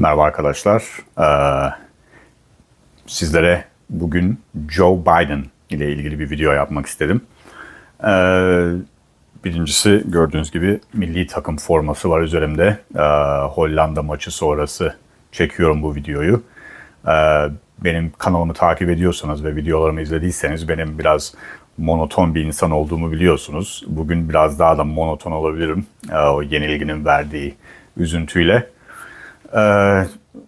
Merhaba arkadaşlar. Ee, sizlere bugün Joe Biden ile ilgili bir video yapmak istedim. Ee, birincisi gördüğünüz gibi milli takım forması var üzerimde. Ee, Hollanda maçı sonrası çekiyorum bu videoyu. Benim kanalımı takip ediyorsanız ve videolarımı izlediyseniz benim biraz monoton bir insan olduğumu biliyorsunuz. Bugün biraz daha da monoton olabilirim. Ee, o yenilginin verdiği üzüntüyle. Ee,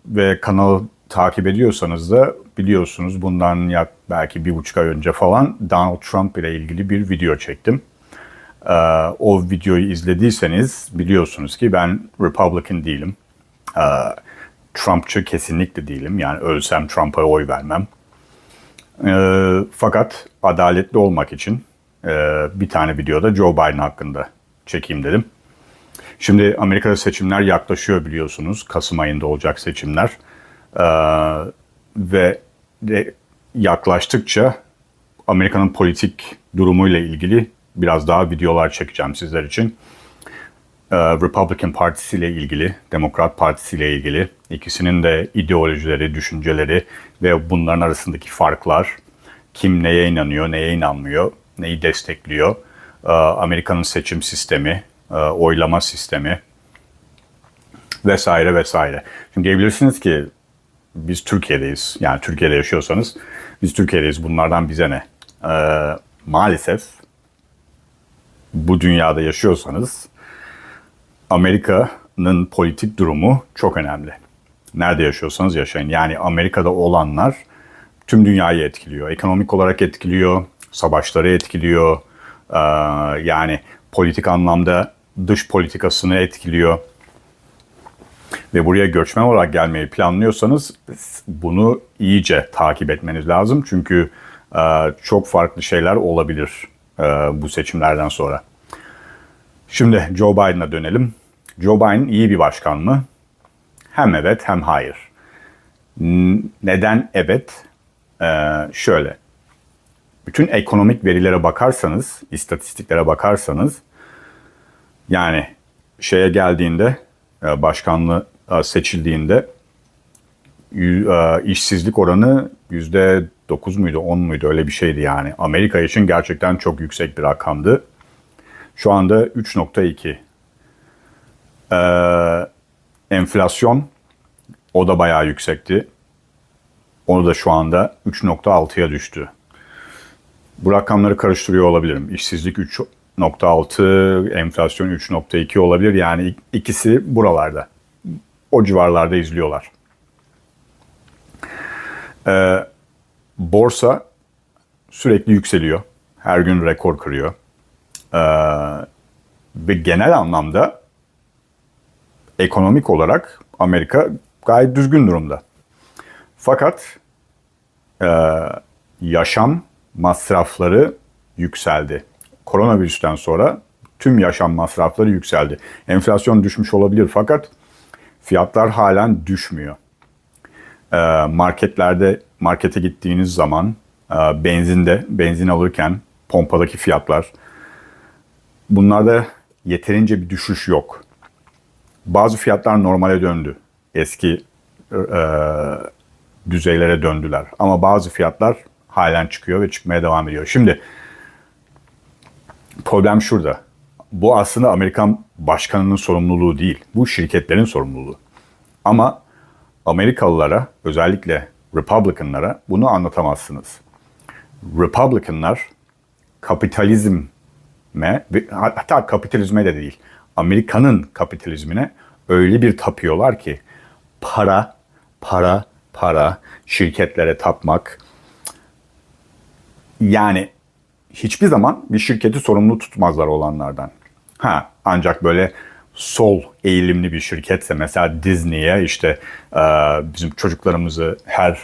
ve kanalı takip ediyorsanız da biliyorsunuz bundan yak belki bir buçuk ay önce falan Donald Trump ile ilgili bir video çektim. Ee, o videoyu izlediyseniz biliyorsunuz ki ben Republican değilim. Ee, Trumpçı kesinlikle değilim. Yani ölsem Trump'a oy vermem. Ee, fakat adaletli olmak için e, bir tane videoda Joe Biden hakkında çekeyim dedim. Şimdi Amerika'da seçimler yaklaşıyor biliyorsunuz. Kasım ayında olacak seçimler. Ee, ve de yaklaştıkça Amerika'nın politik durumuyla ilgili biraz daha videolar çekeceğim sizler için. Ee, Republican Partisi ile ilgili, Demokrat Partisi ile ilgili ikisinin de ideolojileri, düşünceleri ve bunların arasındaki farklar, kim neye inanıyor, neye inanmıyor, neyi destekliyor, Ee, Amerika'nın seçim sistemi, oylama sistemi vesaire vesaire. Şimdi diyebilirsiniz ki biz Türkiye'deyiz. Yani Türkiye'de yaşıyorsanız biz Türkiye'deyiz. Bunlardan bize ne? Ee, maalesef bu dünyada yaşıyorsanız Amerika'nın politik durumu çok önemli. Nerede yaşıyorsanız yaşayın. Yani Amerika'da olanlar tüm dünyayı etkiliyor. Ekonomik olarak etkiliyor, savaşları etkiliyor. Ee, yani politik anlamda dış politikasını etkiliyor. Ve buraya göçmen olarak gelmeyi planlıyorsanız bunu iyice takip etmeniz lazım. Çünkü e, çok farklı şeyler olabilir e, bu seçimlerden sonra. Şimdi Joe Biden'a dönelim. Joe Biden iyi bir başkan mı? Hem evet hem hayır. Neden evet? Ee, şöyle. Bütün ekonomik verilere bakarsanız, istatistiklere bakarsanız yani şeye geldiğinde, e, başkanlığı e, seçildiğinde e, işsizlik oranı yüzde 9 muydu, 10 muydu öyle bir şeydi yani. Amerika için gerçekten çok yüksek bir rakamdı. Şu anda 3.2. Ee, enflasyon o da bayağı yüksekti. Onu da şu anda 3.6'ya düştü. Bu rakamları karıştırıyor olabilirim. İşsizlik 3.6, enflasyon 3.2 olabilir. Yani ik- ikisi buralarda. O civarlarda izliyorlar. Ee, borsa sürekli yükseliyor. Her gün rekor kırıyor. Ee, ve genel anlamda ekonomik olarak Amerika gayet düzgün durumda. Fakat e, yaşam masrafları yükseldi. Koronavirüsten sonra tüm yaşam masrafları yükseldi. Enflasyon düşmüş olabilir fakat fiyatlar halen düşmüyor. E, marketlerde markete gittiğiniz zaman e, benzinde benzin alırken pompadaki fiyatlar bunlarda yeterince bir düşüş yok. Bazı fiyatlar normale döndü. Eski e, düzeylere döndüler. Ama bazı fiyatlar halen çıkıyor ve çıkmaya devam ediyor. Şimdi problem şurada. Bu aslında Amerikan başkanının sorumluluğu değil. Bu şirketlerin sorumluluğu. Ama Amerikalılara, özellikle Republicanlara bunu anlatamazsınız. Republicanlar kapitalizme hatta kapitalizme de değil, Amerika'nın kapitalizmine öyle bir tapıyorlar ki para, para, para, şirketlere tapmak. Yani hiçbir zaman bir şirketi sorumlu tutmazlar olanlardan. Ha ancak böyle sol eğilimli bir şirketse mesela Disney'e işte e, bizim çocuklarımızı her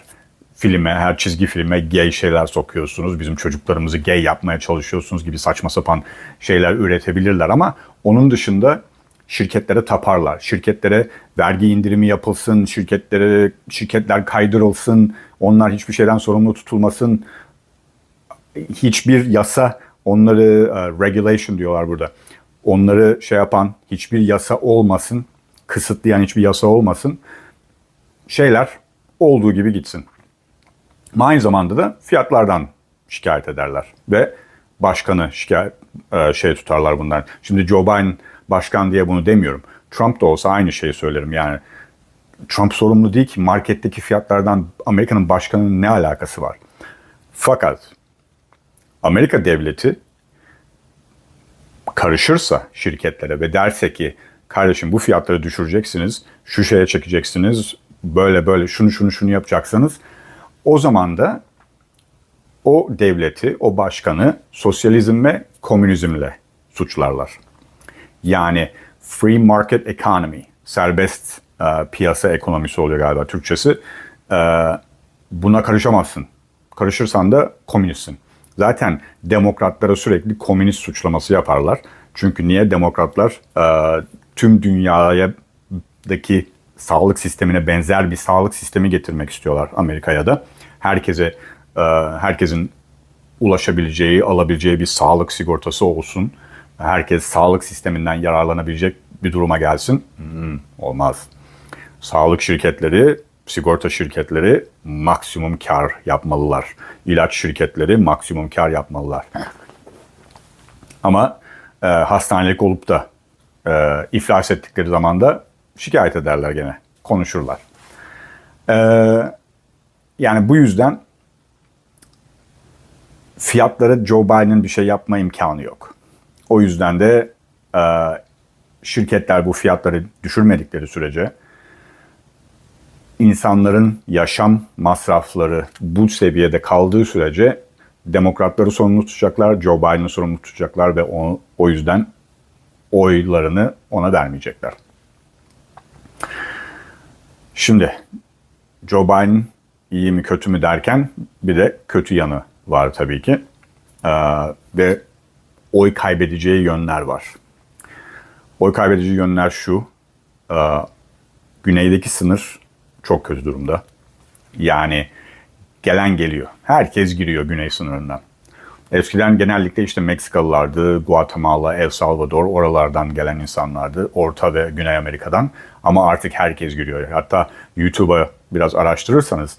filme, her çizgi filme gay şeyler sokuyorsunuz. Bizim çocuklarımızı gay yapmaya çalışıyorsunuz gibi saçma sapan şeyler üretebilirler ama onun dışında şirketlere taparlar. Şirketlere vergi indirimi yapılsın, şirketlere şirketler kaydırılsın, onlar hiçbir şeyden sorumlu tutulmasın. Hiçbir yasa onları e, regulation diyorlar burada. Onları şey yapan hiçbir yasa olmasın, kısıtlayan hiçbir yasa olmasın. şeyler olduğu gibi gitsin. Aynı zamanda da fiyatlardan şikayet ederler ve başkanı şikayet e, şey tutarlar bundan. Şimdi Joe Biden başkan diye bunu demiyorum. Trump da olsa aynı şeyi söylerim. Yani Trump sorumlu değil ki marketteki fiyatlardan Amerika'nın başkanının ne alakası var? Fakat Amerika devleti karışırsa şirketlere ve derse ki kardeşim bu fiyatları düşüreceksiniz, şu şeye çekeceksiniz, böyle böyle şunu şunu şunu yapacaksınız. O zaman da o devleti, o başkanı sosyalizm ve komünizmle suçlarlar. Yani free market economy, serbest e, piyasa ekonomisi oluyor galiba Türkçesi. E, buna karışamazsın. Karışırsan da komünistsin. Zaten demokratlara sürekli komünist suçlaması yaparlar. Çünkü niye demokratlar e, tüm dünyadaki sağlık sistemine benzer bir sağlık sistemi getirmek istiyorlar Amerika'ya da. Herkese e, herkesin ulaşabileceği, alabileceği bir sağlık sigortası olsun. Herkes sağlık sisteminden yararlanabilecek bir duruma gelsin. Hmm, olmaz. Sağlık şirketleri, sigorta şirketleri maksimum kar yapmalılar. İlaç şirketleri maksimum kar yapmalılar. Ama e, hastanelik olup da e, iflas ettikleri zaman da şikayet ederler gene. Konuşurlar. E, yani bu yüzden fiyatlara Joe Biden'ın bir şey yapma imkanı yok. O yüzden de e, şirketler bu fiyatları düşürmedikleri sürece insanların yaşam masrafları bu seviyede kaldığı sürece demokratları sorumlu tutacaklar, Joe Biden'ı sorumlu tutacaklar ve onu, o yüzden oylarını ona vermeyecekler. Şimdi Joe Biden iyi mi kötü mü derken bir de kötü yanı var tabii ki. Ee, ve oy kaybedeceği yönler var. Oy kaybedeceği yönler şu. E, güneydeki sınır çok kötü durumda. Yani gelen geliyor. Herkes giriyor güney sınırından. Eskiden genellikle işte Meksikalılardı, Guatemala, El Salvador oralardan gelen insanlardı. Orta ve Güney Amerika'dan. Ama artık herkes giriyor. Hatta YouTube'a biraz araştırırsanız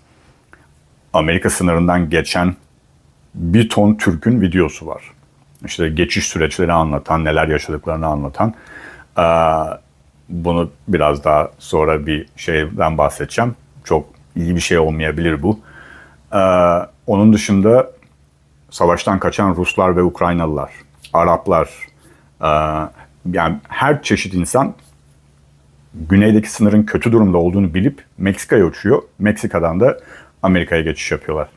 Amerika sınırından geçen bir ton Türk'ün videosu var. İşte geçiş süreçleri anlatan, neler yaşadıklarını anlatan. Bunu biraz daha sonra bir şeyden bahsedeceğim. Çok iyi bir şey olmayabilir bu. Onun dışında savaştan kaçan Ruslar ve Ukraynalılar, Araplar, yani her çeşit insan güneydeki sınırın kötü durumda olduğunu bilip Meksika'ya uçuyor. Meksika'dan da Amerika'ya geçiş yapıyorlar.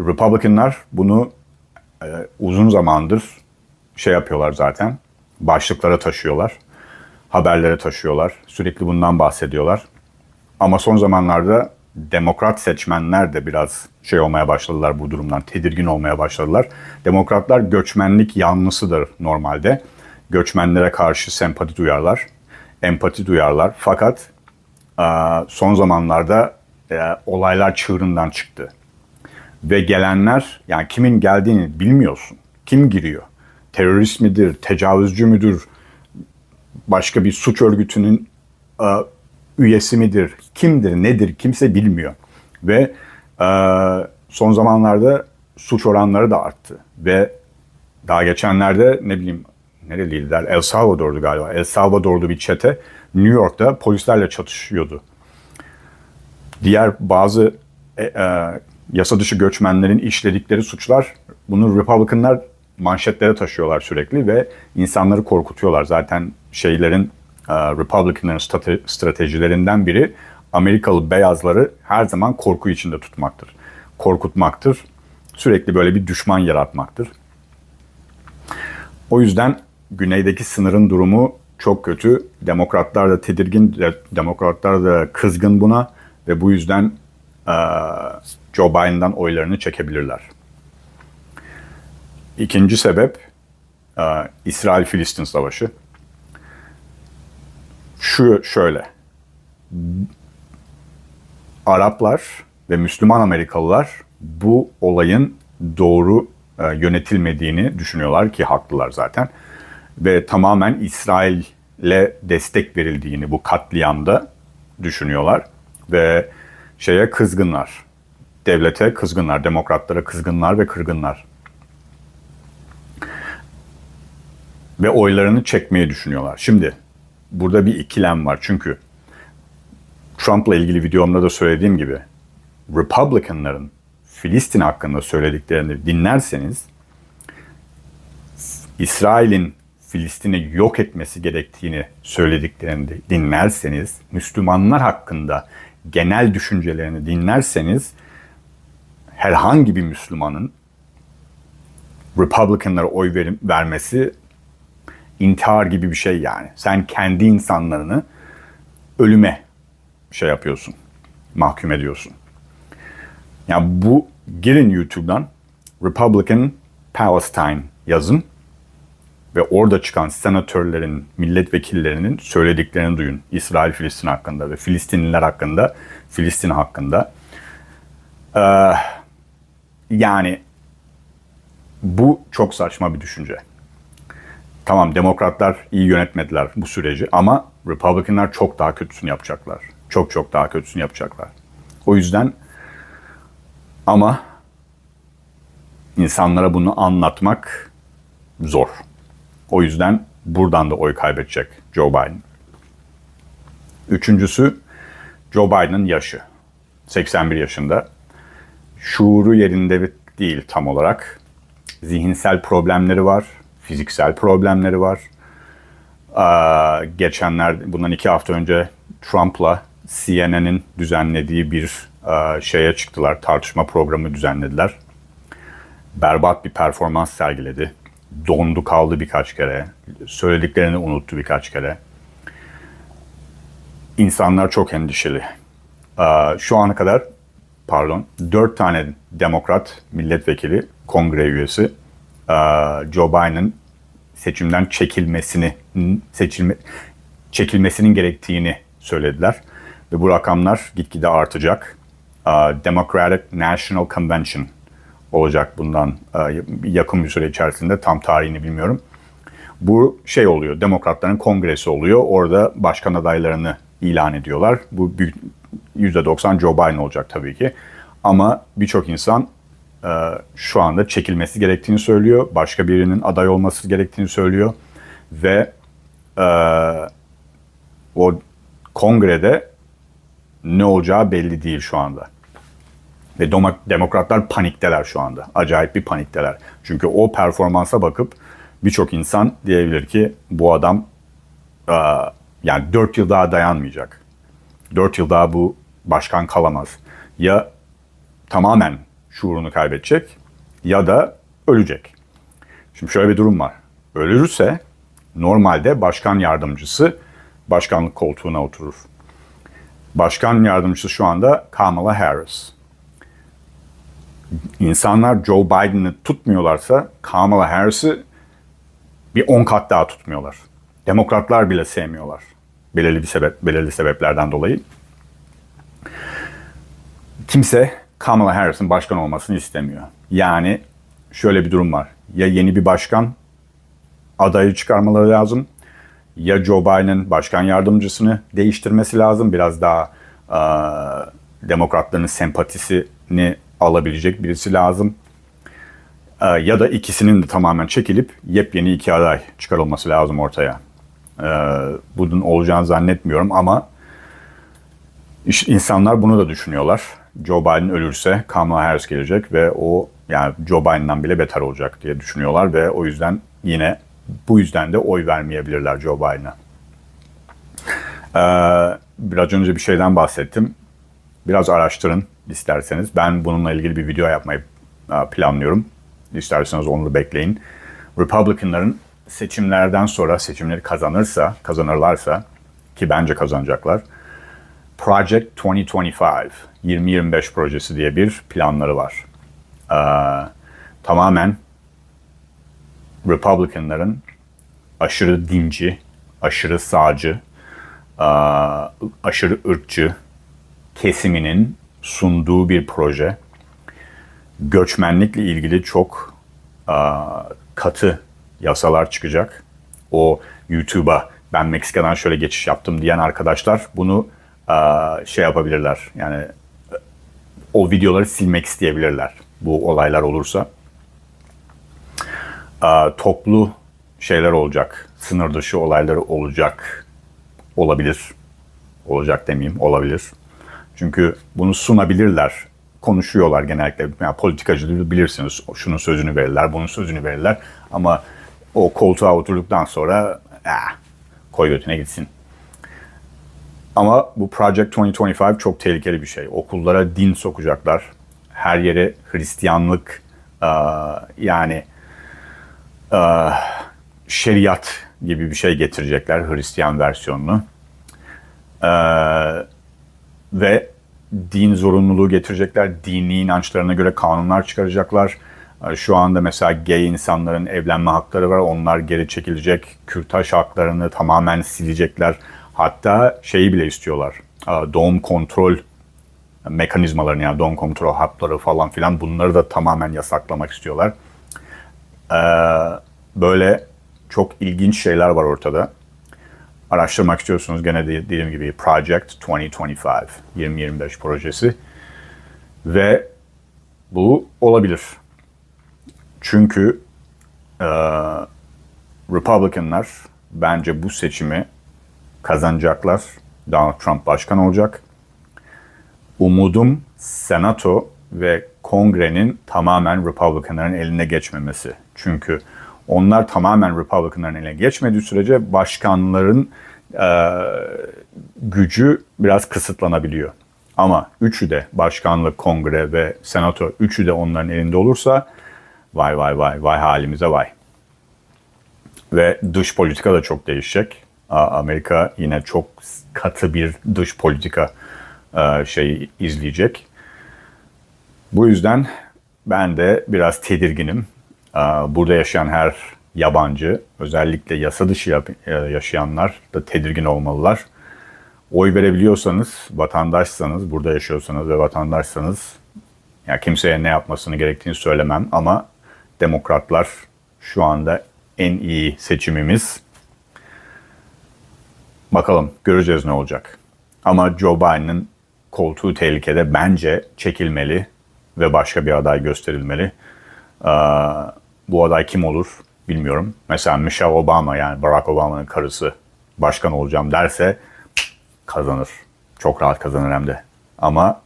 Republicanlar bunu uzun zamandır şey yapıyorlar zaten. Başlıklara taşıyorlar. Haberlere taşıyorlar. Sürekli bundan bahsediyorlar. Ama son zamanlarda demokrat seçmenler de biraz şey olmaya başladılar bu durumdan. Tedirgin olmaya başladılar. Demokratlar göçmenlik yanlısıdır normalde. Göçmenlere karşı sempati duyarlar. Empati duyarlar. Fakat son zamanlarda olaylar çığırından çıktı. Ve gelenler yani kimin geldiğini bilmiyorsun. Kim giriyor? Terörist midir, tecavüzcü müdür, başka bir suç örgütünün e, üyesi midir, kimdir, nedir kimse bilmiyor. Ve e, son zamanlarda suç oranları da arttı. Ve daha geçenlerde ne bileyim nereliydiler? El Salvador'du galiba. El Salvador'lu bir çete New York'ta polislerle çatışıyordu. Diğer bazı e, e, yasa dışı göçmenlerin işledikleri suçlar bunu Republicanlar manşetlere taşıyorlar sürekli ve insanları korkutuyorlar. Zaten şeylerin e, Republican'ların stratejilerinden biri Amerikalı beyazları her zaman korku içinde tutmaktır. Korkutmaktır. Sürekli böyle bir düşman yaratmaktır. O yüzden güneydeki sınırın durumu çok kötü. Demokratlar da tedirgin, demokratlar da kızgın buna ve bu yüzden e, Joe Biden'dan oylarını çekebilirler. İkinci sebep e, İsrail-Filistin savaşı. Şu şöyle. Araplar ve Müslüman Amerikalılar bu olayın doğru e, yönetilmediğini düşünüyorlar ki haklılar zaten. Ve tamamen İsrail'e destek verildiğini bu katliamda düşünüyorlar ve şeye kızgınlar. Devlete kızgınlar, demokratlara kızgınlar ve kırgınlar. Ve oylarını çekmeyi düşünüyorlar. Şimdi burada bir ikilem var çünkü Trump'la ilgili videomda da söylediğim gibi Republicanların Filistin hakkında söylediklerini dinlerseniz İsrail'in Filistin'i yok etmesi gerektiğini söylediklerini dinlerseniz, Müslümanlar hakkında genel düşüncelerini dinlerseniz herhangi bir Müslümanın Republicanlara oy verim, vermesi intihar gibi bir şey yani. Sen kendi insanlarını ölüme şey yapıyorsun, mahkum ediyorsun. Ya bu girin YouTube'dan Republican Palestine yazın ve orada çıkan senatörlerin, milletvekillerinin söylediklerini duyun. İsrail Filistin hakkında ve Filistinliler hakkında, Filistin hakkında. Ee, yani bu çok saçma bir düşünce. Tamam demokratlar iyi yönetmediler bu süreci ama Republicanlar çok daha kötüsünü yapacaklar. Çok çok daha kötüsünü yapacaklar. O yüzden ama insanlara bunu anlatmak zor. O yüzden buradan da oy kaybedecek Joe Biden. Üçüncüsü Joe Biden'ın yaşı. 81 yaşında. Şuuru yerinde değil tam olarak. Zihinsel problemleri var. Fiziksel problemleri var. Ee, geçenler, bundan iki hafta önce Trump'la CNN'in düzenlediği bir e, şeye çıktılar. Tartışma programı düzenlediler. Berbat bir performans sergiledi dondu kaldı birkaç kere. Söylediklerini unuttu birkaç kere. İnsanlar çok endişeli. Ee, şu ana kadar pardon dört tane demokrat milletvekili kongre üyesi Joe Biden'ın seçimden çekilmesini seçilme, çekilmesinin gerektiğini söylediler. Ve bu rakamlar gitgide artacak. Ee, Democratic National Convention olacak bundan e, yakın bir süre içerisinde. Tam tarihini bilmiyorum. Bu şey oluyor, demokratların kongresi oluyor. Orada başkan adaylarını ilan ediyorlar. Bu %90 Joe Biden olacak tabii ki. Ama birçok insan e, şu anda çekilmesi gerektiğini söylüyor. Başka birinin aday olması gerektiğini söylüyor. Ve e, o kongrede ne olacağı belli değil şu anda. Ve demokratlar panikteler şu anda. Acayip bir panikteler. Çünkü o performansa bakıp birçok insan diyebilir ki bu adam yani 4 yıl daha dayanmayacak. 4 yıl daha bu başkan kalamaz. Ya tamamen şuurunu kaybedecek ya da ölecek. Şimdi şöyle bir durum var. Ölürse normalde başkan yardımcısı başkanlık koltuğuna oturur. Başkan yardımcısı şu anda Kamala Harris insanlar Joe Biden'ı tutmuyorlarsa Kamala Harris'i bir 10 kat daha tutmuyorlar. Demokratlar bile sevmiyorlar. Belirli bir sebep, belirli sebeplerden dolayı. Kimse Kamala Harris'in başkan olmasını istemiyor. Yani şöyle bir durum var. Ya yeni bir başkan adayı çıkarmaları lazım ya Joe Biden başkan yardımcısını değiştirmesi lazım. Biraz daha e, demokratların sempatisini alabilecek birisi lazım. Ee, ya da ikisinin de tamamen çekilip yepyeni iki aday çıkarılması lazım ortaya. Ee, bunun olacağını zannetmiyorum ama insanlar bunu da düşünüyorlar. Joe Biden ölürse Kamala Harris gelecek ve o yani Joe Biden'dan bile beter olacak diye düşünüyorlar ve o yüzden yine bu yüzden de oy vermeyebilirler Joe Biden'a. Ee, biraz önce bir şeyden bahsettim. Biraz araştırın isterseniz. Ben bununla ilgili bir video yapmayı planlıyorum. İsterseniz onu da bekleyin. Republicanların seçimlerden sonra seçimleri kazanırsa, kazanırlarsa ki bence kazanacaklar. Project 2025, 2025 projesi diye bir planları var. Ee, tamamen Republicanların aşırı dinci, aşırı sağcı, aşırı ırkçı kesiminin sunduğu bir proje. Göçmenlikle ilgili çok a, katı yasalar çıkacak. O YouTube'a ben Meksika'dan şöyle geçiş yaptım diyen arkadaşlar bunu e, şey yapabilirler. Yani e, o videoları silmek isteyebilirler. Bu olaylar olursa. E, toplu şeyler olacak. Sınır dışı olayları olacak. Olabilir. Olacak demeyeyim. Olabilir. Çünkü bunu sunabilirler. Konuşuyorlar genellikle. Yani politikacılığı bilirsiniz. Şunun sözünü verirler, bunun sözünü verirler. Ama o koltuğa oturduktan sonra ah, koy götüne gitsin. Ama bu Project 2025 çok tehlikeli bir şey. Okullara din sokacaklar. Her yere Hristiyanlık yani şeriat gibi bir şey getirecekler Hristiyan versiyonunu. Ve din zorunluluğu getirecekler. Dini inançlarına göre kanunlar çıkaracaklar. Şu anda mesela gay insanların evlenme hakları var. Onlar geri çekilecek. Kürtaj haklarını tamamen silecekler. Hatta şeyi bile istiyorlar. Doğum kontrol mekanizmalarını yani doğum kontrol hapları falan filan bunları da tamamen yasaklamak istiyorlar. E, Böyle çok ilginç şeyler var ortada araştırmak istiyorsunuz gene de dediğim gibi Project 2025 2025 projesi ve bu olabilir. Çünkü e, Republicanlar bence bu seçimi kazanacaklar. Donald Trump başkan olacak. Umudum Senato ve Kongre'nin tamamen Republicanların eline geçmemesi. Çünkü onlar tamamen Republicanların eline geçmediği sürece başkanların e, gücü biraz kısıtlanabiliyor. Ama üçü de başkanlık, kongre ve senato üçü de onların elinde olursa vay vay vay vay halimize vay. Ve dış politika da çok değişecek. Amerika yine çok katı bir dış politika e, şey izleyecek. Bu yüzden ben de biraz tedirginim. Ee, Burada yaşayan her yabancı, özellikle yasa dışı e, yaşayanlar da tedirgin olmalılar. Oy verebiliyorsanız, vatandaşsanız, burada yaşıyorsanız ve vatandaşsanız, ya kimseye ne yapmasını gerektiğini söylemem ama demokratlar şu anda en iyi seçimimiz. Bakalım göreceğiz ne olacak. Ama Joe Biden'ın koltuğu tehlikede bence çekilmeli ve başka bir aday gösterilmeli. Ee, bu aday kim olur bilmiyorum. Mesela Michelle Obama yani Barack Obama'nın karısı başkan olacağım derse kazanır. Çok rahat kazanır hem de. Ama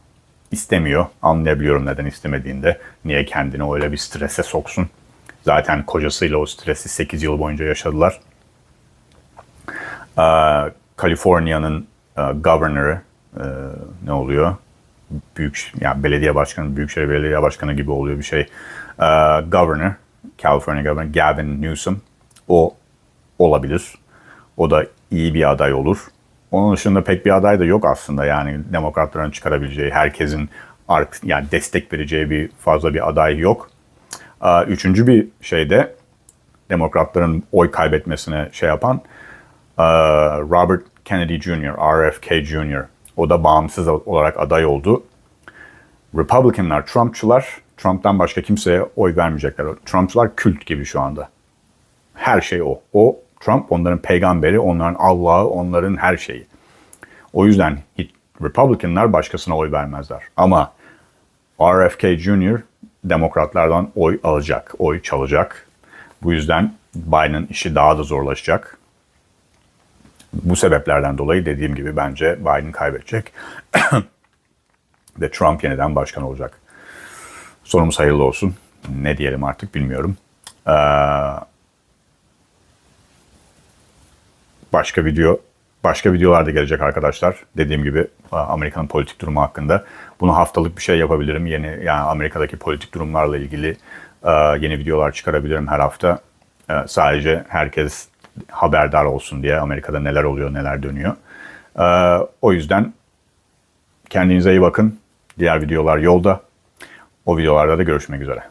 istemiyor. Anlayabiliyorum neden istemediğinde. Niye kendini öyle bir strese soksun. Zaten kocasıyla o stresi 8 yıl boyunca yaşadılar. Ee, Kaliforniya'nın e, governor'ı e, ne oluyor? Büyük yani belediye başkanı, büyükşehir belediye başkanı gibi oluyor bir şey. Ee, governor, California Governor Gavin Newsom o olabilir. O da iyi bir aday olur. Onun dışında pek bir aday da yok aslında yani demokratların çıkarabileceği, herkesin artık yani destek vereceği bir fazla bir aday yok. Ee, Üçüncü bir şeyde demokratların oy kaybetmesine şey yapan ee, Robert Kennedy Jr., RFK Jr. O da bağımsız olarak aday oldu. Republicanlar, Trumpçılar, Trump'tan başka kimseye oy vermeyecekler. Trumpçılar kült gibi şu anda. Her şey o. O Trump onların peygamberi, onların Allah'ı, onların her şeyi. O yüzden hiç Republicanlar başkasına oy vermezler. Ama RFK Jr. demokratlardan oy alacak, oy çalacak. Bu yüzden Biden'ın işi daha da zorlaşacak. Bu sebeplerden dolayı dediğim gibi bence Biden kaybedecek. Ve Trump yeniden başkan olacak. Sonumuz hayırlı olsun. Ne diyelim artık bilmiyorum. Ee, başka video başka videolar da gelecek arkadaşlar. Dediğim gibi Amerika'nın politik durumu hakkında. Bunu haftalık bir şey yapabilirim. Yeni yani Amerika'daki politik durumlarla ilgili e, yeni videolar çıkarabilirim her hafta. E, sadece herkes haberdar olsun diye Amerika'da neler oluyor, neler dönüyor. E, o yüzden kendinize iyi bakın. Diğer videolar yolda. O videolarda da görüşmek üzere.